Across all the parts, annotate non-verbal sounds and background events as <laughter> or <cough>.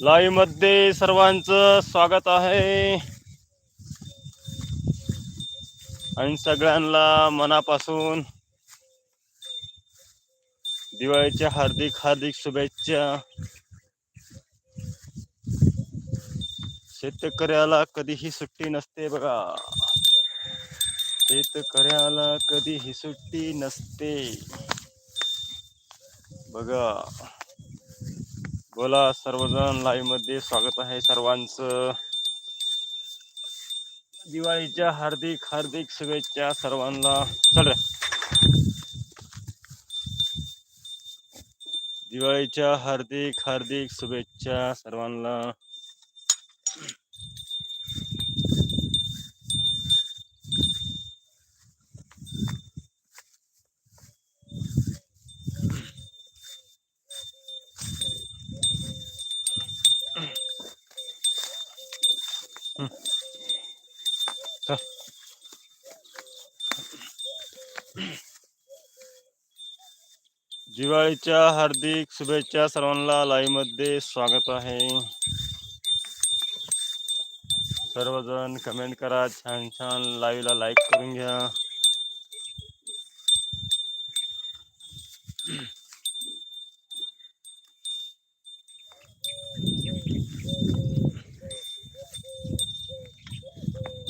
लाईव्हमध्ये सर्वांचं स्वागत आहे. आणि सगळ्यांना मनापासून दिवाळीच्या हार्दिक हार्दिक शुभेच्छा. शेतकऱ्याला कधीही सुट्टी नसते बघा. शेतकऱ्याला कधीही सुट्टी नसते. बघा. बोला सर्वजण लाईव्हमध्ये स्वागत आहे सर्वांचं. दिवाळीच्या हार्दिक हार्दिक शुभेच्छा सर्वांना. चल दिवाळीच्या हार्दिक हार्दिक शुभेच्छा सर्वांना. दिवाळीच्या हार्दिक शुभेच्छा सर्वांना लाईव्हमध्ये स्वागत आहे. सर्वजण कमेंट करा छान छान लाईव्हला लाईक करून घ्या.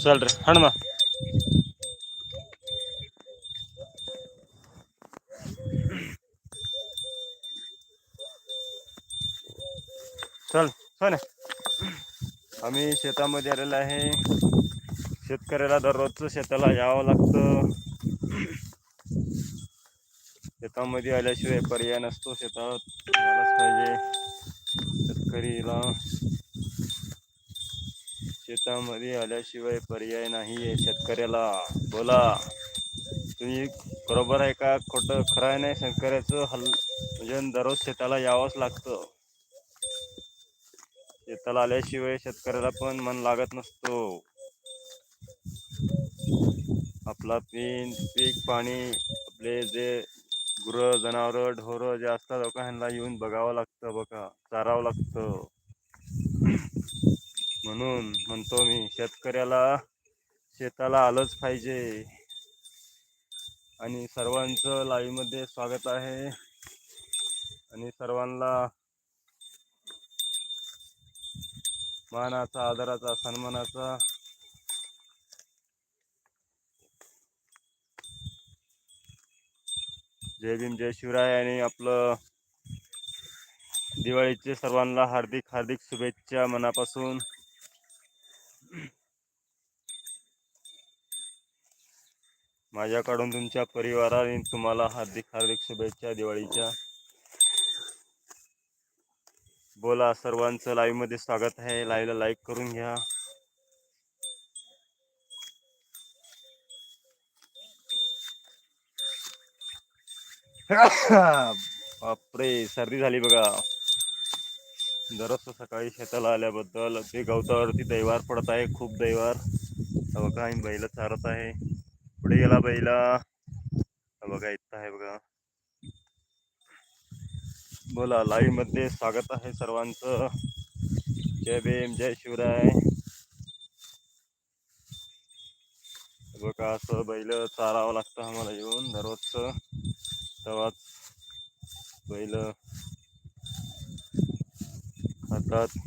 चल रे हणमा हो ना? आम्ही शेतामध्ये आलेलो आहे. शेतकऱ्याला दररोजचं शेताला यावं लागतं. शेतामध्ये आल्याशिवाय पर्याय नसतो. शेतात यायलाच पाहिजे. शेतकरीला शेतामध्ये आल्याशिवाय पर्याय नाही आहे शेतकऱ्याला बोला. तुम्ही बरोबर आहे का? खोटं? खरं आहे नाही? शेतकऱ्याचं हल म्हणजे दररोज शेताला यावंच लागतं. शेताला आल्याशिवाय शेतकऱ्याला पण मन लागत नसतो. आपला पीन पीक पाणी आपले जे गुरं जनावरं ढोरं जे असतात लोक ह्यांना येऊन बघावं लागतं बघा चारावं लागतं. म्हणून म्हणतो मी शेतकऱ्याला शेताला आलंच पाहिजे. आणि सर्वांचं लाईव्हमध्ये स्वागत आहे. आणि सर्वांना मानाचा आदराचा सन्मानाचा. जय भीम जय शिवराय आणि आपलं दिवाळीचे सर्वांना हार्दिक हार्दिक शुभेच्छा मनापासून. माझ्याकडून तुमच्या परिवाराने तुम्हाला हार्दिक हार्दिक शुभेच्छा दिवाळीच्या. बोला सर्वांचं लाईव्हमध्ये स्वागत आहे. लाईव्हला लाईक करून घ्या. <laughs> बापरे सर्दी झाली बघा. दररोज सकाळी शेताला आल्याबद्दल ते गवतावरती दैवार पडत आहे खूप दैवार. बघा आम्ही बैल चारत आहे. पुढे गेला बैला. बघा इथं आहे बघा. बोला लाईव्हमध्ये स्वागत आहे सर्वांचं. जय भीम जय शिवराय. बघा असं बैल चारावं लागतं आम्हाला येऊन दररोजचं. तेव्हाच बैल खातात.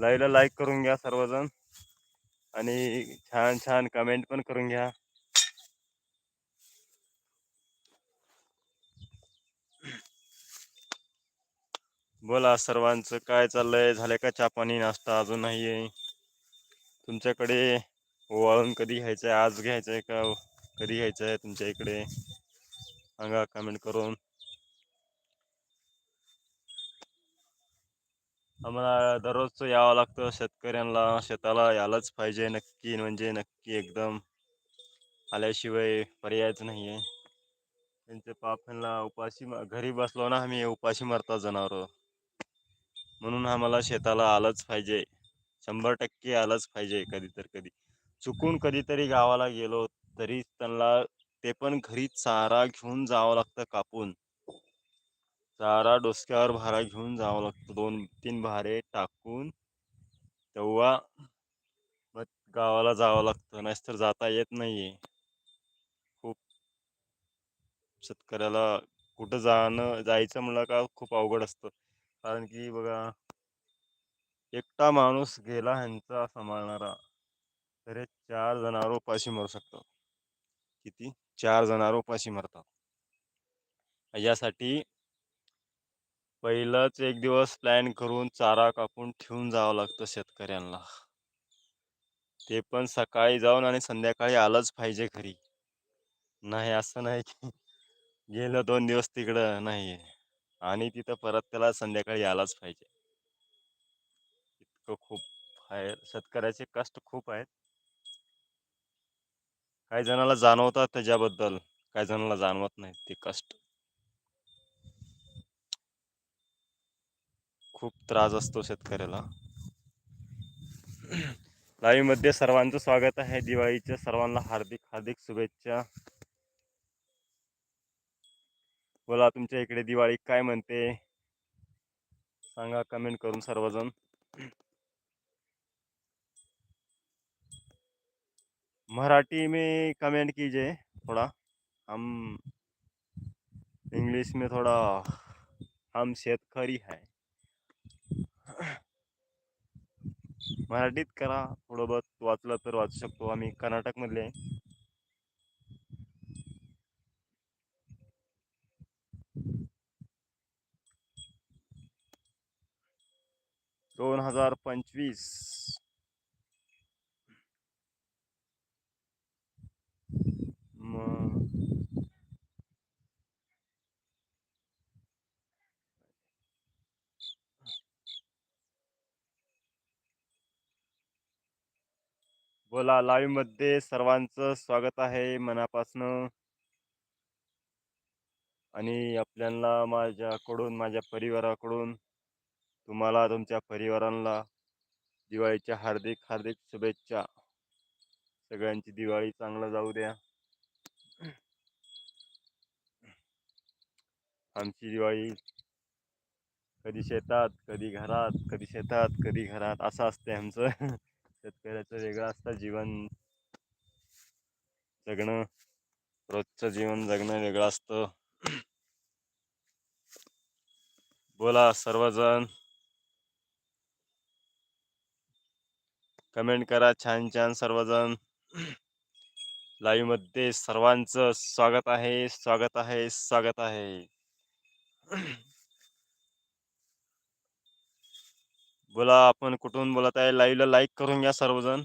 लाईव्हला लाईक करून घ्या सर्वजण. आणि छान छान कमेंट पण करून घ्या. बोला सर्वांचं काय चाललंय? झालं का चहा पाणी नाश्ता अजून नाही आहे तुमच्याकडे ओवाळून कधी घ्यायचं आहे आज घ्यायचं आहे का? कधी घ्यायचं आहे तुमच्या इकडे? सांगा कमेंट करून. आम्हाला दररोजचं यावं लागतं शेतकऱ्यांना. शेताला यायलाच पाहिजे नक्की म्हणजे नक्की एकदम. आल्याशिवाय पर्यायच नाही आहे त्यांचे पाप ह्यांना उपाशी म- घरी बसलो ना आम्ही उपाशी मरतात जनावरं. म्हणून आम्हाला शेताला आलंच पाहिजे. शंभर टक्के आलंच पाहिजे कधी तर कधी. चुकून कधीतरी गावाला गेलो तरी त्यांना ते पण घरी चारा घेऊन जावं लागतं कापून. चारा डोसक्यावर भारा घेऊन जावं लागतं. दोन तीन भारे टाकून तेव्हा मग गावाला जावं लागतं. नाहीतर जाता येत नाहीये. खूप शेतकऱ्याला कुठं जाणं जायचं म्हणलं का खूप अवघड असतं. कारण की बघा एकटा माणूस गेला ह्यांचा सांभाळणारा तर हे चार जणांवर उपाशी मरू शकतात किती? चार जणांवर उपाशी मरतात यासाठी पहिलंच एक दिवस प्लॅन करून चारा कापून ठेवून जावं लागतं शेतकऱ्यांना ते पण सकाळी जाऊन आणि संध्याकाळी आलंच पाहिजे घरी. नाही असं नाही की गेलं दोन दिवस तिकडं नाही आणि तिथं परत त्याला संध्याकाळी यायलाच पाहिजे. इतकं खूप आहे शेतकऱ्याचे कष्ट खूप आहेत. काही जणाला जाणवतात त्याच्याबद्दल काही जणाला जाणवत नाहीत ते कष्ट. खूप त्रास असतो शेतकऱ्याला. <clears throat> लाईव्हमध्ये सर्वांचं स्वागत आहे. दिवाळीच्या सर्वांना हार्दिक हार्दिक शुभेच्छा. बोला तुमच्या इकडे दिवाळी काय म्हणते? सांगा कमेंट करून सर्वजण. मराठी में कमेंट कीजिए थोड़ा. हम इंग्लिश में थोड़ा हम शेतकरी है. मराठीत करा थोडं बहुत. वाचलं तर वाचू शकतो. आम्ही कर्नाटकमधले. दोन हजार पंचवीस. मग बोला लाईव्हमध्ये सर्वांचं स्वागत आहे मनापासनं. आणि आपल्याला माझ्याकडून माझ्या परिवाराकडून. तुम्हाला तुमच्या परिवारांना दिवाळीच्या हार्दिक हार्दिक शुभेच्छा. सगळ्यांची दिवाळी चांगलं जाऊ द्या. आमची दिवाळी कधी शेतात कधी घरात कधी शेतात कधी घरात असं असते आमचं. शेतकऱ्याचं वेगळं असतं जीवन. जगणं रोजचं जीवन जगणं वेगळं असतं. बोला सर्वजण. कमेंट करा. छान छान सर्वजण लाईव्हमध्ये सर्वांचं स्वागत आहे स्वागत आहे स्वागत आहे. बोला आपण कुठून बोलत आहे? लाईव्हला लाईक करून घ्या सर्वजण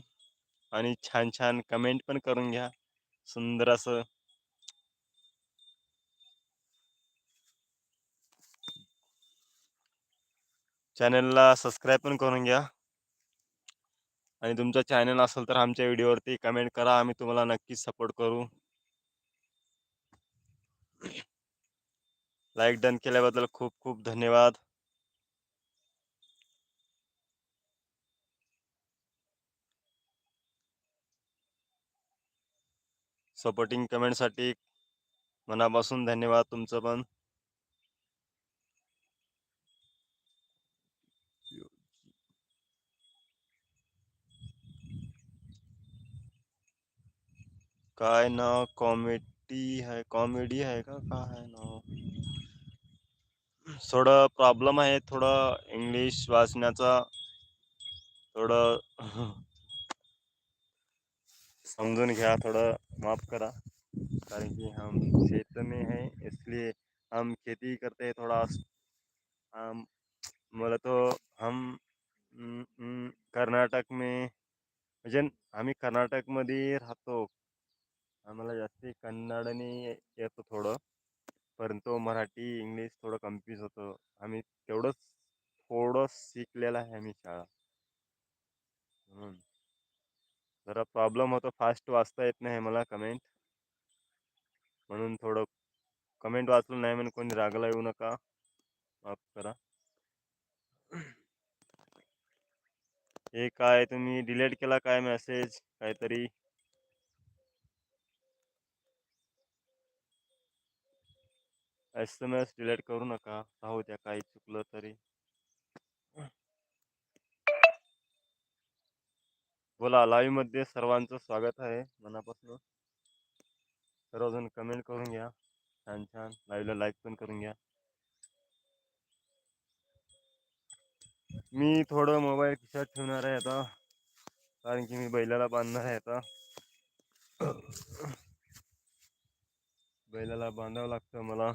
आणि छान छान कमेंट पण करून घ्या. सुंदर असं. चॅनलला सबस्क्राईब पण करून घ्या. आणि तुमचा चॅनल असेल तर आमच्या व्हिडिओवरती कमेंट करा. आम्ही तुम्हाला नक्कीच सपोर्ट करू. लाईक डन केल्याबद्दल खूप खूप धन्यवाद. सपोर्टिंग कमेंटसाठी मनापासून धन्यवाद तुमचं पण. काय ना कॉमेडी है कॉमेडी आहे का? काय आहे ना? थोडं प्रॉब्लेम आहे थोडं इंग्लिश वाचण्याचा. थोडं समजून घ्या थोडं माफ करा. कारण की हम क्षेत्र में है इसलिए हम खेती करते हैं थोड़ा हम बोला तो हम कर्नाटक में म्हणजे आम्ही कर्नाटकमध्ये राहतो. आम्हाला जास्ती कन्नडने येतो थोडं. परंतु मराठी इंग्लिश थोडं कन्फ्यूज होतं. आम्ही तेवढंच थोडं शिकलेलं आहे आम्ही शाळा. म्हणून जरा प्रॉब्लेम होतो. फास्ट वाचता येत नाही मला कमेंट म्हणून थोडं कमेंट वाचलं नाही म्हणून कोणी रागला येऊ नका. माफ करा. हे काय? तुम्ही डिलीट केला काय मेसेज काहीतरी एस एम एस डिलीट करू नका. राहू द्या काही चुकलं तरी. बोला लाईव्हमध्ये सर्वांचं स्वागत आहे. मनापासून. सर्वजण कमेंट करून घ्या. छान छान. लाईव्हला लाईक पण करून घ्या. मी थोडं मोबाईल खिशात ठेवणार आहे आता. कारण की मी बैलाला बांधणार आहे आता. बैलाला बांधावं लागतं मला.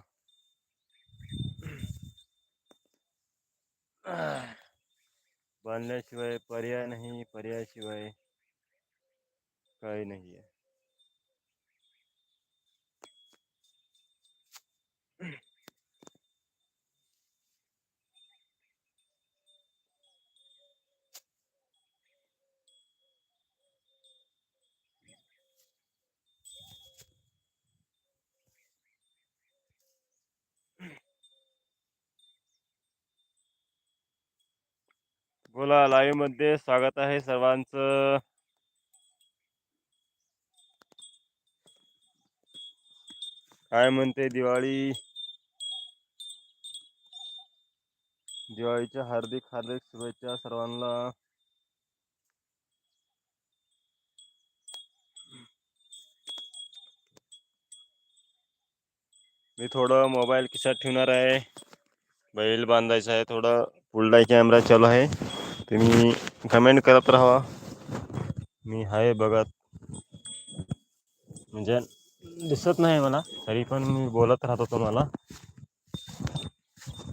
बांधल्याशिवाय पर्याय नाही पर्यायाशिवाय काही नाही आहे बोला लाईव्हमध्ये स्वागत आहे सर्वांचं. काय म्हणते दिवाळी? दिवाळीच्या हार्दिक हार्दिक शुभेच्छा सर्वांना. मी थोडं मोबाईल खिशात ठेवणार आहे. बैल बांधायचं आहे थोडं. फुल कॅमेरा चालू आहे. तुम्ही कमेंट करत राहा मी आहे बघत म्हणजे दिसत नाही मला तरी पण मी बोलत राहतो तुम्हाला.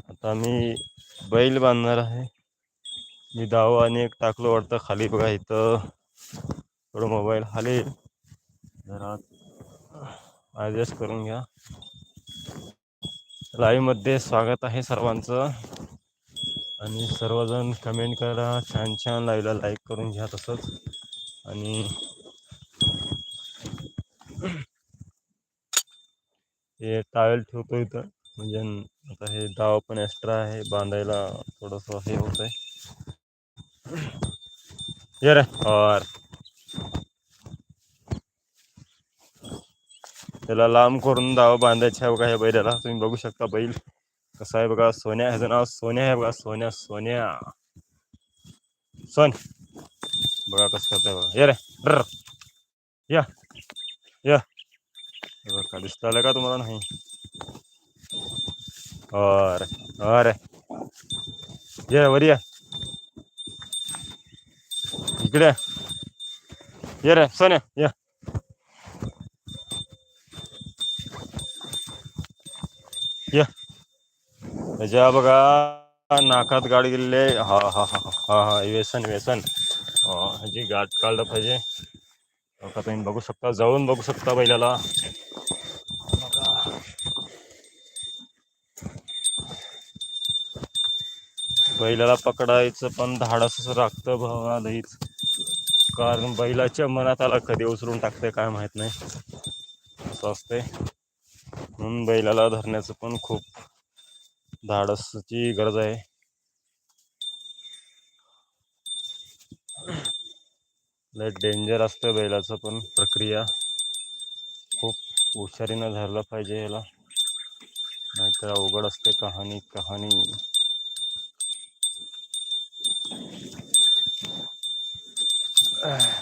आता मी बैल बांधणार आहे. मी दाव आणि एक टाकलो वाटतं खाली बघा इथं. थोडं मोबाईल खाली. जरा ॲडजस्ट करून घ्या. लाईव्हमध्ये स्वागत आहे सर्वांचं. आणि सर्वजण कमेंट करा छान छान लाईव्हला लाईक करून घ्या तसंच. आणि हे टावेल ठेवतो इथं. म्हणजे आता हे दाव पण एक्स्ट्रा आहे बांधायला थोडंसं हे होत आहे ये रे और. त्याला लांब करून दाव बांधायचे आहे बघा ह्या बैलाला. तुम्ही बघू शकता बैल. कसं आहे बघा सोन्या ह्याचं नाव सोन्या आहे बघा सोन्या सोन्या सोन बघा कसं करतंय बघा ये रे ड्र या या हे बघा दिसतं आलं का तुम्हाला नाही अरे अरे ये वर ये इकडे ये रे सोन्या या या त्याच्या बघा नाकात गाड गेलेले हा हा हा हा हा व्यसन व्यसन. ह्याची गाठ काढलं पाहिजे. बघा तुम्ही बघू शकता जाऊन बघू शकता बैलाला. बैलाला पकडायचं पण धाडसच राखतं भावा लईच. कारण बैलाच्या मनात आला कधी उचलून टाकते काय माहीत नाही. असं असते म्हणून बैलाला धरण्याचं पण खूप धाडसची गरज आहे. लय डेंजर असतं बैलाचं पण प्रक्रिया. खूप हुशारीनं धरलं पाहिजे याला नाहीतर अवघड असते कहाणी कहाणी. <sighs>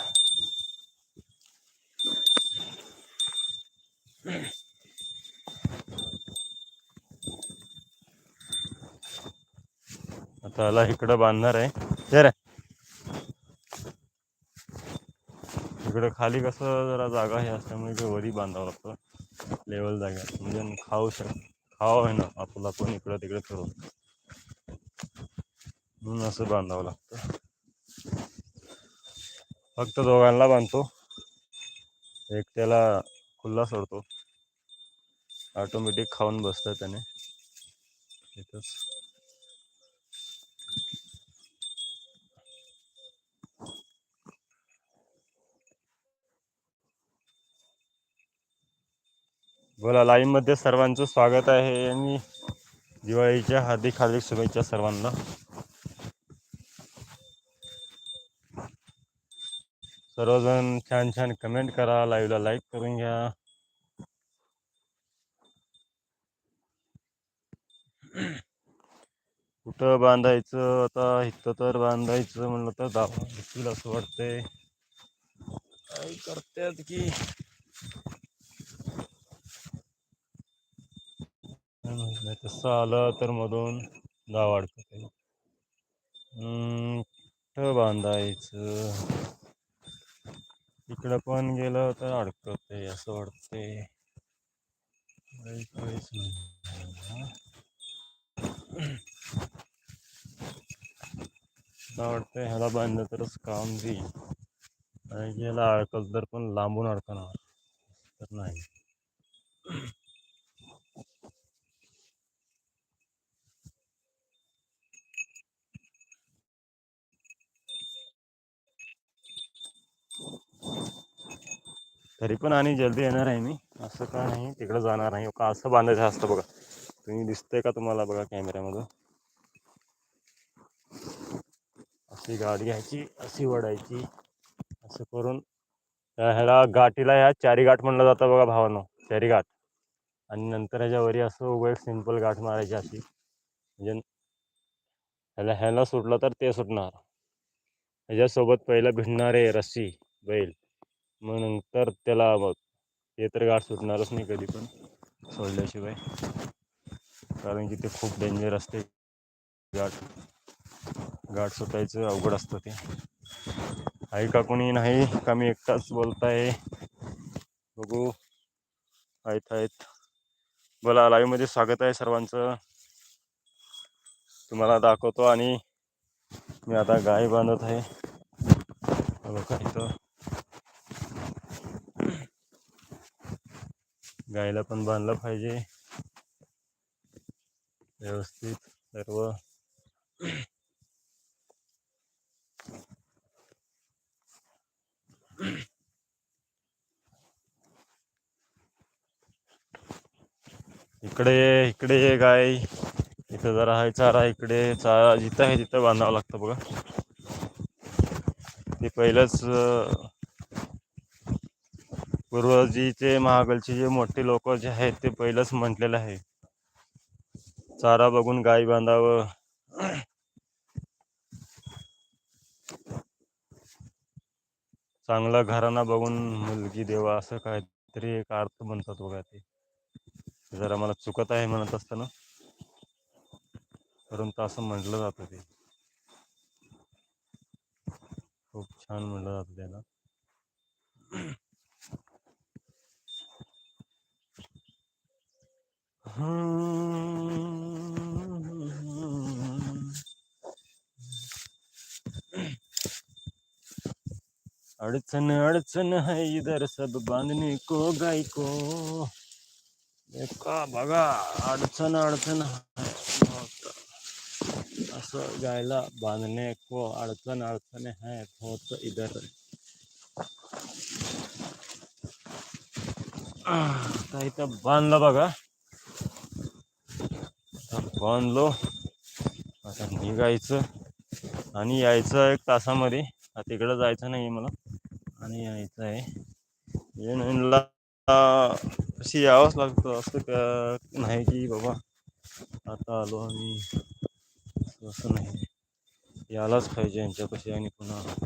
आता आला इकडं बांधणार आहे. ये रे. इकडं खाली कसं जरा जागा हे असल्यामुळे इकडे वरी बांधावं लागतं. लेवल जागा. म्हणजे खाऊ शक खावं आहे ना आपलं आपण इकडं तिकडे फिरून. म्हणून असं बांधावं लागतं. फक्त दोघांना बांधतो. एक त्याला खुल्ला सोडतो. ऑटोमॅटिक खाऊन बसतं त्याने. इथंच. बोला लाईव्हमध्ये सर्वांचं स्वागत आहे आणि दिवाळीच्या हार्दिक हार्दिक शुभेच्छा सर्वांना. सर्वजण छान छान कमेंट करा लाईव्हला लाईक करून घ्या. कुठं बांधायचं? आता इथं तर बांधायचं म्हणलं तर दावा असं वाटतंय. काय करतात की काय माहीत नाही तसं आलं तर मधून गाव अडकत कुठं बांधायचं? इकडं पण गेलं तर अडकत असं वाटतंय. काही काहीच मला ह्याला बांधलं तरच काम देईल आणि ह्याला अडकल तर पण लांबून अडकणार. तर नाही. तरी पण आणि जल्दी येणार आहे मी. असं का नाही तिकडं जाणार नाही. का असं बांधायचं असतं बघा. तुम्ही दिसतंय का तुम्हाला बघा कॅमेऱ्यामधून? अशी गाडी घ्यायची अशी वडायची असं करून. ह्याला गाठीला ह्या चारी गाठ म्हणलं जातं बघा भावानो. चारी गाठ आणि नंतर ह्याच्यावरी असं उभं एक सिंपल गाठ मारायची अशी. म्हणजे ह्याला ह्याला सुटलं तर ते सुटणार. ह्याच्यासोबत पहिलं भिडणारे रस्सी बैल. मग नंतर त्याला मग ते तर गाठ सुटणारच नाही कधी पण सोडल्याशिवाय. कारण की ते खूप डेंजर असते. गाठ गाठ सुटायचं अवघड असतं ते. आहे का कोणी नाही का मी एकटाच बोलताय? बघू. आहेत आहेत. बोला लाईव्हमध्ये स्वागत आहे सर्वांचं. तुम्हाला दाखवतो आणि मी आता गाय बांधत आहे. बघा इथं. गायला पण बांधलं पाहिजे. व्यवस्थित सर्व. इकडे ये इकडे ये गाय. इथं जरा आहे चारा इकडे. चारा जिथं आहे तिथं बांधावं लागतं बघा. ते पहिलंच पूर्वजीचे महागलचे जे मोठे लोक जे आहेत ते पहिलंच म्हटलेलं आहे. चारा बघून गाय बांधावं. चांगला घराणा बघून मुलगी देवा असं काहीतरी एक अर्थ म्हणतात बघा ते. जरा मला चुकत आहे म्हणत असताना. परंतु असं म्हटलं जातं ते. खूप छान म्हटलं जातं त्याला. अडचण अडचण है इधर सब बांधने को गाय को। देखा बघा अडचण अडचण है। असं गायला बांधणे को अडचण अडचण है होत इधर। आता इथं बांधलं बघा आता बांधलो आता निघायचं आणि यायचं एक तासामध्ये. तिकडं जायचं नाही मला. आणि यायचं आहे. येणला अशी यावंच लागतं असं का नाही की बाबा आता आलो आम्ही. असं- नाही. यायलाच पाहिजे यांच्यापाशी आणि पुन्हा.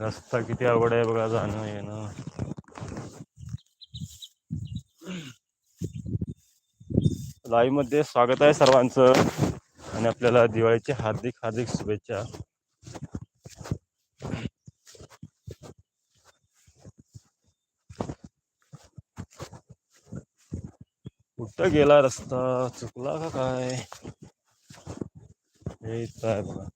रस्ता किती अवघड आहे बघा जाणं येणं. लाईव्हमध्ये स्वागत आहे सर्वांचं. आणि आपल्याला दिवाळीची हार्दिक हार्दिक शुभेच्छा. कुठं गेला रस्ता? चुकला का काय? हे आहे बघा.